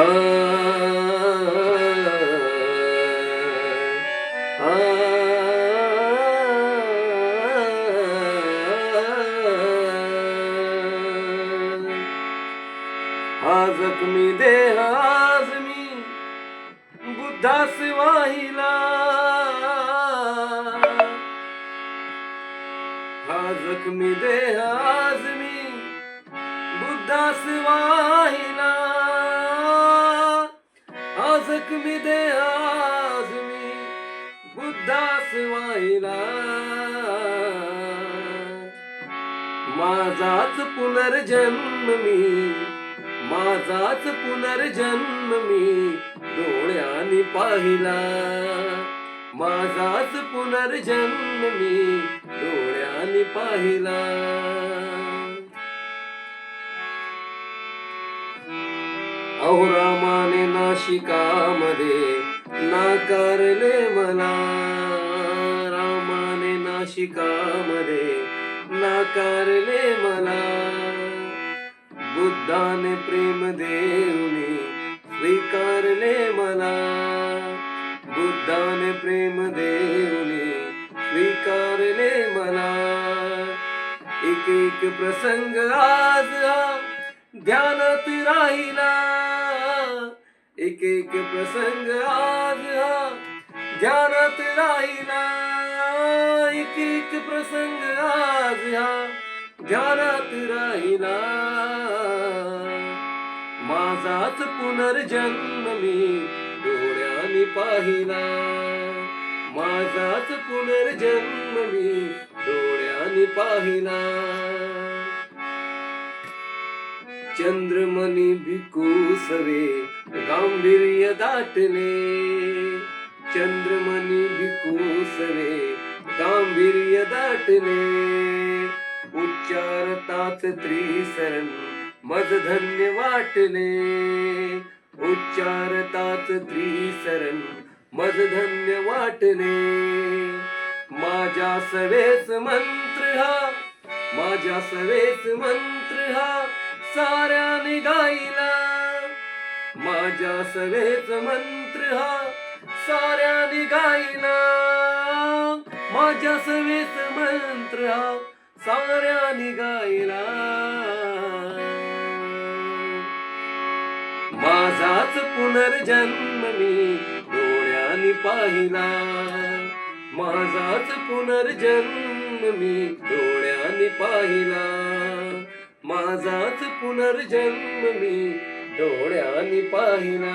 आ, आ, हा जखमी देह आज मी बुद्धास वाहिला हा जखमी देह जखमी दे आज मी बुद्धास वाहिला माझाच पुनर्जन्म मी माझाच पुनर्जन्म मी डोळ्याने पाहिला. माझाच पुनर्जन्म मी डोळ्याने पाहिला. अहोरामाने नाशिकामध्ये नाकारले मला. रामाने नाशिकामध्ये नाकारले मला. बुद्धाने प्रेम देऊने स्वीकारले मला. बुद्धाने प्रेम देऊने स्वीकारले मला. एक एक प्रसंग आज ध्यानात राहिला. एक एक प्रसंग आज हा ध्यानात राहिला. एक एक प्रसंग आज हा ध्यानात राहिला. माझाच पुनर्जन्म मी डोळ्याने पाहिला. माझाच पुनर्जन्म मी डोळ्याने पाहिला. चंद्रमणी भिकूसवे गांभीर्य दाटले चंद्रमणी भिकूसवे गांभीर्य दाटले उच्चारतात त्रिसरण मज धन्य वाटले उच्चारतात त्रिसरण मज धन्य वाटले माझ्या सवेस मंत्र हा माझ्या सवेस मंत्र हा. साऱ्याने गायला माझ्या सवेच मंत्र हा साऱ्याने गायला माझ्या सवेच मंत्र हा साऱ्याने गायला माझाच पुनर्जन्म मी डोळ्याने पाहिला. माझाच पुनर्जन्म मी डोळ्याने पाहिला. माझाच पुनर्जन्म मी डोळ्यानी पाहिला.